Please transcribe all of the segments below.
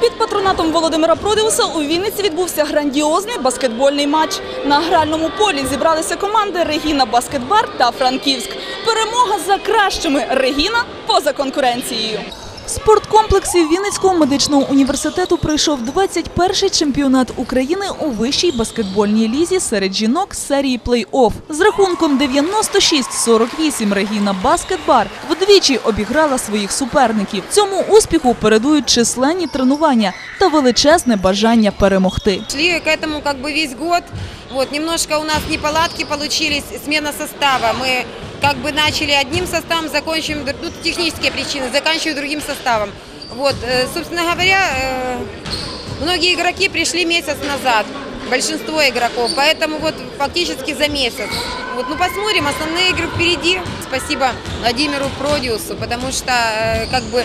Під патронатом Володимира Продиуса у Вінниці відбувся грандіозний баскетбольний матч. На гральному полі зібралися команди Регіна Баскетбар та Франківськ. Перемога за кращими Регіна поза конкуренцією. В спорткомплексі Вінницького медичного університету пройшов 21-й чемпіонат України у вищій баскетбольній лізі серед жінок з серії плей-офф. З рахунком 96-48 Регіна Баскетбар вдвічі обіграла своїх суперників. Цьому успіху передують численні тренування та величезне бажання перемогти. Шли к этому как бы весь год. Вот, немножко у нас неполадки получились, смена состава. Мы как бы начали одним составом, закончим, тут технические причины, заканчиваем другим составом. Вот, э, собственно говоря, э, многие игроки пришли месяц назад, большинство игроков, поэтому вот фактически за месяц. Вот, ну посмотрим, основные игры впереди. Спасибо Владимиру Продиусу, потому что э, как бы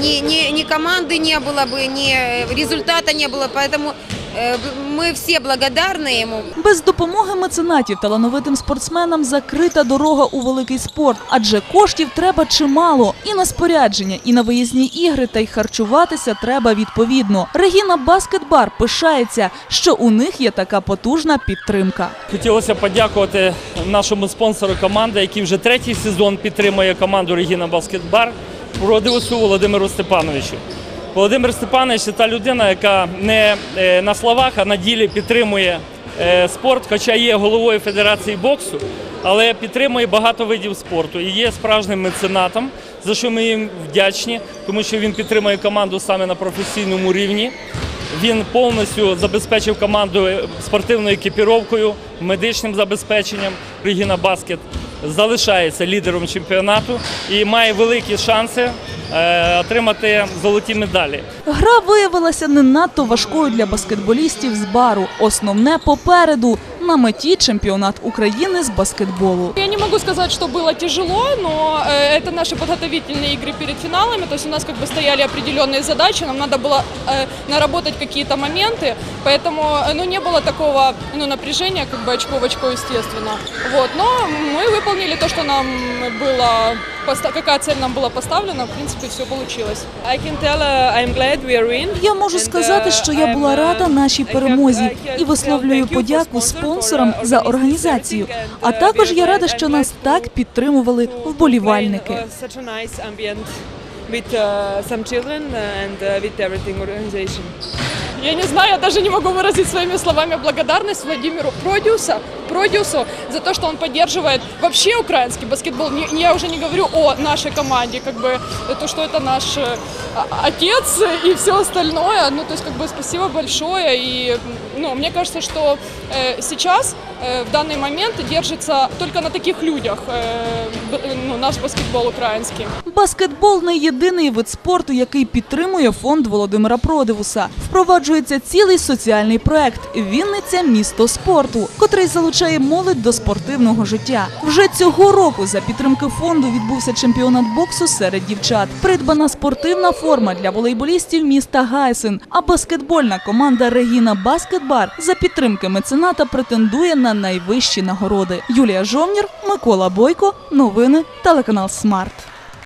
ни, ни, ни команды не было бы, ни результата не было, поэтому э, мы все благодарны ему. Без допомоги меценатів талановитим спортсменам закрита дорога у великий спорт, адже коштів треба чимало і на спорядження, і на виїзні ігри, та й харчуватися треба відповідно. Регіна Баскетбар пишається, що у них є така потужна підтримка. Хотілося подякувати нашому спонсору команди, який вже третій сезон підтримує команду Регіна Баскетбар Продивусу Володимиру Степановичу. Володимир Степанович та людина, яка не е, на словах, а на ділі підтримує е, спорт, хоча є головою Федерації боксу, але підтримує багато видів спорту і є справжнім меценатом, за що ми їм вдячні, тому що він підтримує команду саме на професійному рівні. Він повністю забезпечив команду спортивною екіпіровкою, медичним забезпеченням. Регіна Баскет залишається лідером чемпіонату і має великі шанси е, отримати золоті медалі. Гра виявилася не надто важкою для баскетболістів з бару. Основне попереду на меті чемпіонат України з баскетболу. Я не могу сказать, что было тяжело, но э, это наши подготовительные игры перед финалами. То есть у нас как бы стояли определенные задачи, нам надо было э, наработать какие-то моменты, поэтому э, ну, не было такого ну, напряжения, как бы очко в очко, естественно. Вот. Но мы выполнили то, что нам было, поста- какая цель нам была поставлена, в принципе, все получилось. Uh. Я можу сказати, що я була рада нашій перемозі і висловлюю подяку спонсорам за організацію. А також я рада, що нас так підтримували вболівальники. With uh, some children and uh, with everything organization. Я не знаю, я даже не могу выразить своими словами благодарность Владимиру Продюса, Продюсу за то, что он поддерживает вообще украинский баскетбол. Не- я уже не говорю о нашей команде, как бы то, что это наш э, а- отец и все остальное. Ну, то есть, как бы спасибо большое. И, ну, мне кажется, что э, сейчас, э, в данный момент, держится только на таких людях э, б- ну, наш баскетбол украинский. Баскетбол не єдиний вид спорту, який підтримує фонд Володимира Продивуса. Впроваджується цілий соціальний проект Вінниця місто спорту, котрий залучає молодь до спортивного життя. Вже цього року за підтримки фонду відбувся чемпіонат боксу серед дівчат. Придбана спортивна форма для волейболістів міста Гайсен. А баскетбольна команда Регіна Баскетбар за підтримки мецената претендує на найвищі нагороди. Юлія Жовнір, Микола Бойко. Новини телеканал Смарт.